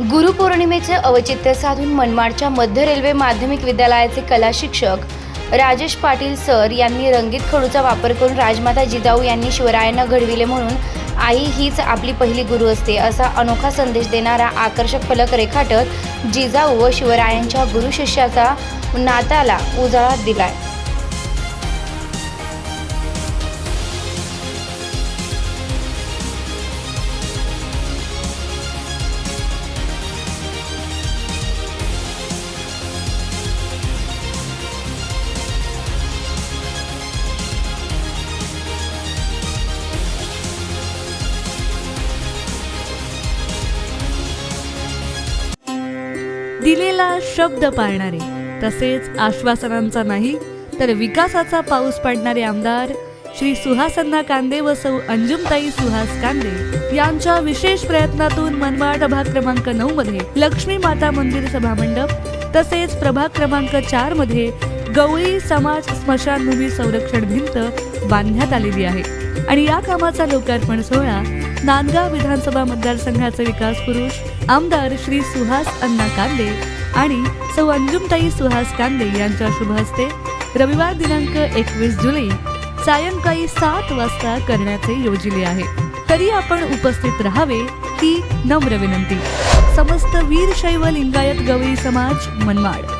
गुरुपौर्णिमेचे औचित्य साधून मनमाडच्या मध्य रेल्वे माध्यमिक विद्यालयाचे कला शिक्षक राजेश पाटील सर यांनी रंगीत खडूचा वापर करून राजमाता जिजाऊ यांनी शिवरायांना घडविले म्हणून आई हीच आपली पहिली गुरु असते असा अनोखा संदेश देणारा आकर्षक फलक रेखाटत जिजाऊ व शिवरायांच्या गुरु शिष्याचा नाताला उजाळा दिलाय. दिलेला शब्द पाळणारे तसेच आश्वासनांचा नाही तर विकासाचा पाऊस पाडणारे आमदार श्री सुहासन्ना कांदे व सौ अंजुमताई सुहास कांदे यांच्या विशेष प्रयत्नातून मनमाड भाग क्रमांक नऊ मध्ये लक्ष्मी माता मंदिर सभामंडप तसेच प्रभाग क्रमांक चारमध्ये गवळी समाज स्मशानभूमी संरक्षण भिंत बांधण्यात आलेली आहे. आणि या कामाचा लोकार्पण सोहळा नांदगाव विधानसभा मतदारसंघाचे विकास पुरुष आमदार श्री सुहास अण्णा कांदे आणि सौ अंजुमताई सुहास कांदे यांच्या शुभ हस्ते रविवार दिनांक एकवीस जुलै सायंकाळी सात वाजता करण्याचे योजिले आहे. तरी आपण उपस्थित राहावे ही नम्र विनंती. समस्त वीरशैव लिंगायत गवळी समाज मनमाड.